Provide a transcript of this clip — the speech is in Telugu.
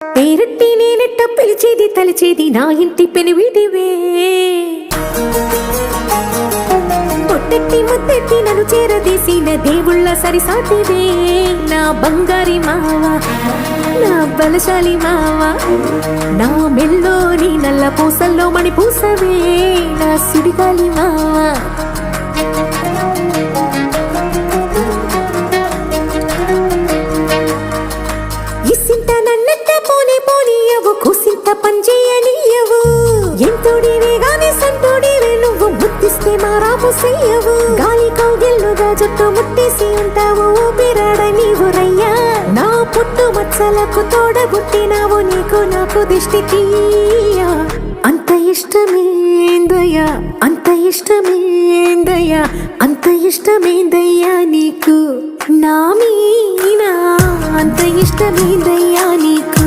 పేరట్టి నేనెట్ట పిలిచేది తలిచేది నా ఇంటి పెనివిటివే పొట్టెట్టి ముద్దెట్టి నన్ను చేరదీసిన దేవుళ్ళ సరిసాటివే. నా బంగారి మావ నా బలశాలి మావ నా మెల్లోని నల్ల పూసల్లో మణి పూసవే నా సుడిగాలి మావా. నువ్వు ముద్దిస్తే మారాము చెయ్యవు గాలి కౌగిల్లుగా జుట్టు ముట్టేసి ఉంటావు ఊపిరాడ నీవు రయ్యా. నా పుట్టు మచ్చలకు తోడబుట్టినావు నీకు నాకు దిష్టి తీయ. అంత ఇష్టమేందయ్యా అంత ఇష్టమేందయ్యా అంత ఇష్టమేందయ్యా నీకు? నా మీనా అంత ఇష్టమేందయ్యా నీకు?